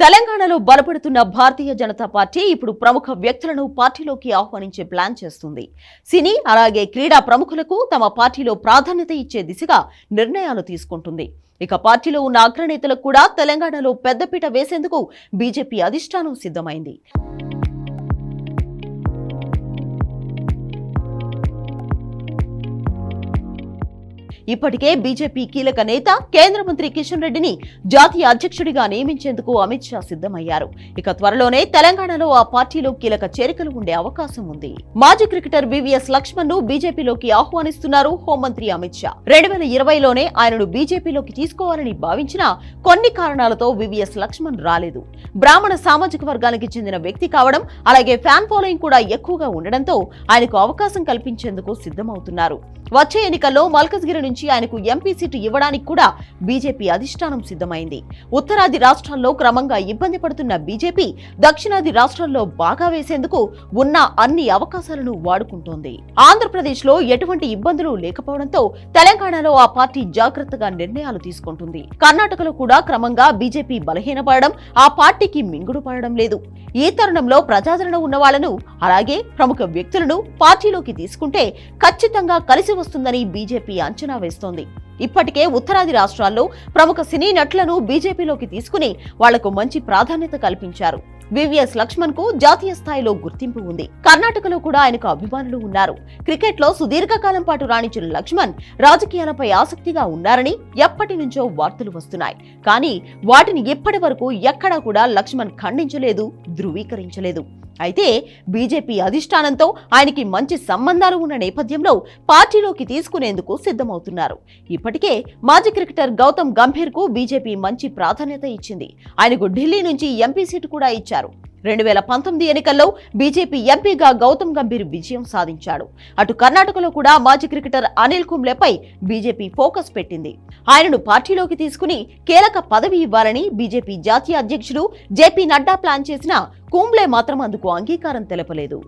తెలంగాణలో బలపడుతున్న భారతీయ జనతా పార్టీ ఇప్పుడు ప్రముఖ వ్యక్తులను పార్టీలోకి ఆహ్వానించే ప్లాన్ చేస్తుంది. సినీ అలాగే క్రీడా ప్రముఖులకు తమ పార్టీలో ప్రాధాన్యత ఇచ్చే దిశగా నిర్ణయాలు తీసుకుంటుంది. ఇక పార్టీలో ఉన్న అగ్రనేతలకు కూడా తెలంగాణలో పెద్దపీట వేసేందుకు బీజేపీ అధిష్టానం సిద్ధమైంది. ఇప్పటికే బీజేపీ కీలక నేత కేంద్ర మంత్రి కిషన్ రెడ్డిని జాతీయ అధ్యక్షుడిగా నియమించేందుకు అమిత్ షా సిద్ధమయ్యారు. ఇక త్వరలోనే తెలంగాణలో ఆ పార్టీలో కీలక చేరికలు ఉండే అవకాశం ఉంది. మాజీ క్రికెటర్ వివిఎస్ లక్ష్మణ్ను బీజేపీలోకి ఆహ్వానిస్తున్నారు హోంమంత్రి అమిత్ షా. రెండు వేల ఇరవైలోనే ఆయనను బీజేపీలోకి తీసుకోవాలని భావించిన కొన్ని కారణాలతో వివిఎస్ లక్ష్మణ్ రాలేదు. బ్రాహ్మణ సామాజిక వర్గానికి చెందిన వ్యక్తి కావడం అలాగే ఫ్యాన్ ఫాలోయింగ్ కూడా ఎక్కువగా ఉండడంతో ఆయనకు అవకాశం కల్పించేందుకు సిద్ధమవుతున్నారు. వచ్చే ఎన్నికల్లో మల్కజ్గిరి నుంచి ఆయనకు ఎంపీ సీటు ఇవ్వడానికి కూడా బీజేపీ అధిష్టానం సిద్ధమైంది. ఉత్తరాది రాష్ట్రాల్లో క్రమంగా ఇబ్బంది పడుతున్న బీజేపీ దక్షిణాది రాష్ట్రాల్లో బాగా వేసేందుకు ఉన్న అన్ని అవకాశాలను వాడుకుంటోంది. ఆంధ్రప్రదేశ్లో ఎటువంటి ఇబ్బందులు లేకపోవడంతో తెలంగాణలో ఆ పార్టీ జాగ్రత్తగా నిర్ణయాలు తీసుకుంటుంది. కర్ణాటకలో కూడా క్రమంగా బీజేపీ బలహీనపడడం ఆ పార్టీకి మింగుడు పడడం లేదు. ఈ తరుణంలో ప్రజాదరణ ఉన్న వాళ్ళను అలాగే ప్రముఖ వ్యక్తులను పార్టీలోకి తీసుకుంటే ఖచ్చితంగా కలిసి వస్తుందని బీజేపీ అంచనా వేస్తోంది ఇప్పటికే ఉత్తరాది రాష్ట్రాల్లో ప్రముఖ సినీ నటులను బీజేపీలోకి తీసుకుని వాళ్ళకు మంచి ప్రాధాన్యత కల్పించారు. వివిఎస్ లక్ష్మణ్కు జాతీయ స్థాయిలో గుర్తింపు ఉంది. కర్ణాటకలో కూడా ఆయనకు అభిమానులు ఉన్నారు. క్రికెట్లో సుదీర్ఘకాలం పాటు రాణించిన లక్ష్మణ్ రాజకీయాలపై ఆసక్తిగా ఉన్నారని ఎప్పటి నుంచో వార్తలు వస్తున్నాయి. కానీ వాటిని ఇప్పటి వరకు ఎక్కడా కూడా లక్ష్మణ్ ఖండించలేదు ధృవీకరించలేదు. అయితే బీజేపీ అధిష్టానంతో ఆయనకి మంచి సంబంధాలు ఉన్న నేపథ్యంలో పార్టీలోకి తీసుకునేందుకు సిద్ధమవుతున్నారు. ఇప్పటికే మాజీ క్రికెటర్ గౌతమ్ గంభీర్కు బీజేపీ మంచి ప్రాధాన్యత ఇచ్చింది. ఆయనకు ఢిల్లీ నుంచి ఎంపీ సీటు కూడా ఇచ్చారు. రెండు వేల పంతొమ్మిది ఎన్నికల్లో బీజేపీ ఎంపీగా గౌతమ్ గంభీర్ విజయం సాధించాడు. అటు కర్ణాటకలో కూడా మాజీ క్రికెటర్ అనిల్ కుంబ్లేపై బీజేపీ ఫోకస్ పెట్టింది. ఆయనను పార్టీలోకి తీసుకుని కీలక పదవి ఇవ్వాలని బీజేపీ జాతీయ అధ్యక్షుడు జేపీ నడ్డా ప్లాన్ చేసినా కుంబ్లే మాత్రం అందుకు అంగీకారం తెలపలేదు.